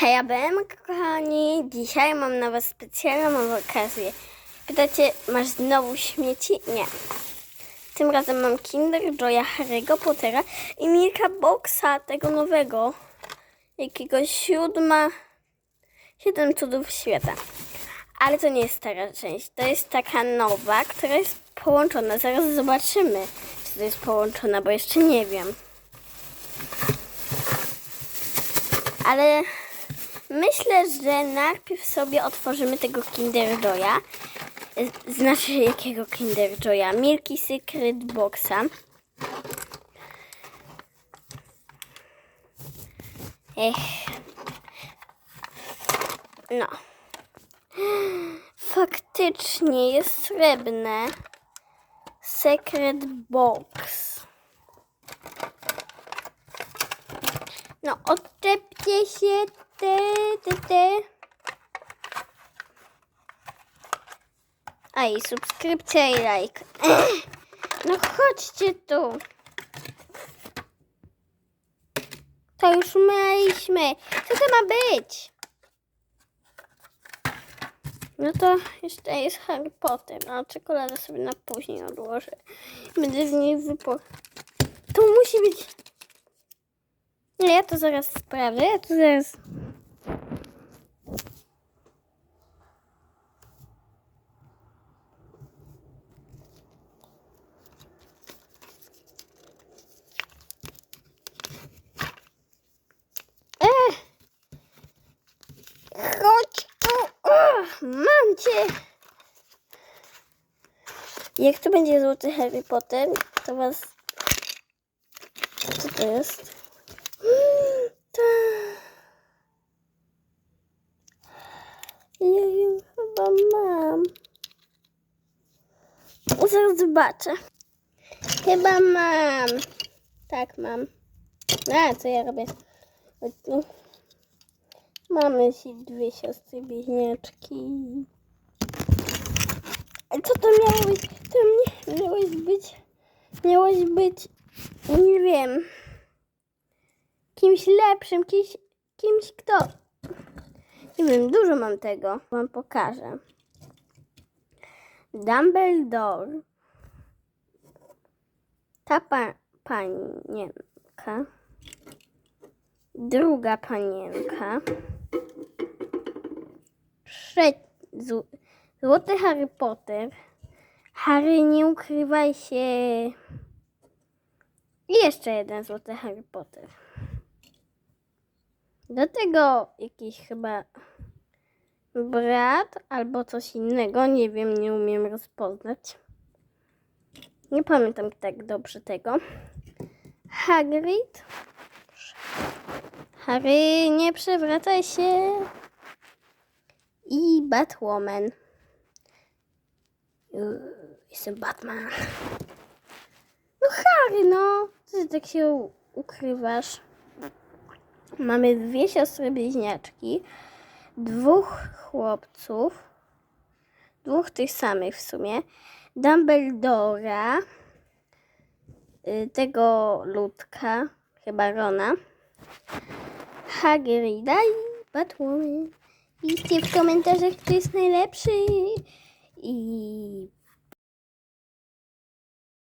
Hej, ja kochani. Dzisiaj mam na Was specjalną okazję. Pytacie, masz znowu śmieci? Nie. Tym razem mam Kinder Joya Harry'ego Pottera i Milka Boxa, tego nowego. Jakiegoś siódma... Siedem cudów świata. Ale to nie jest stara część. To jest taka nowa, która jest połączona. Zaraz zobaczymy, czy to jest połączona, bo jeszcze nie wiem. Ale myślę, że najpierw sobie otworzymy tego Kinder Joya. Znaczy, jakiego Kinder Joya? Milky Secret Boxa. Ech. No. Faktycznie jest srebrne. Secret Box. No, odczepcie się, te, te, te. A i subskrypcja i like. No chodźcie tu. To już mieliśmy. Co to ma być? No to jeszcze jest Harry Potter, a czekoladę sobie na później odłożę. Będę z niej wypo... To musi być... Ja to zaraz sprawdzę, ja to zaraz... Ech! Chodź tu! O, mam cię! Jak tu będzie złoty Harry Potter, to was... Co to jest? Ja ją chyba mam. Zaraz zobaczę. Chyba mam. Tak, mam. A, co ja robię? Mamy dwie siostry bliźniaczki. Co to miało być? To mnie miałeś być. Miałeś być. Nie wiem. Kimś lepszym, kimś, kimś kto. Nie wiem, dużo mam tego. Wam pokażę. Dumbledore. Ta pa, panienka. Druga panienka. Trzeci. zł- Złoty Harry Potter. Harry, nie ukrywaj się. I jeszcze jeden złoty Harry Potter. Do tego jakiś chyba brat albo coś innego. Nie wiem, nie umiem rozpoznać. Nie pamiętam tak dobrze tego. Hagrid. Harry, nie przewracaj się. I Batwoman. Uuu, Jestem Batman. No Harry, no. Ty tak się ukrywasz? Mamy dwie siostry bliźniaczki, dwóch chłopców, dwóch tych samych w sumie, Dumbledora, y, tego ludka, chyba Rona, Hagrida i Batwoman. Piszcie w komentarzach, kto jest najlepszy. I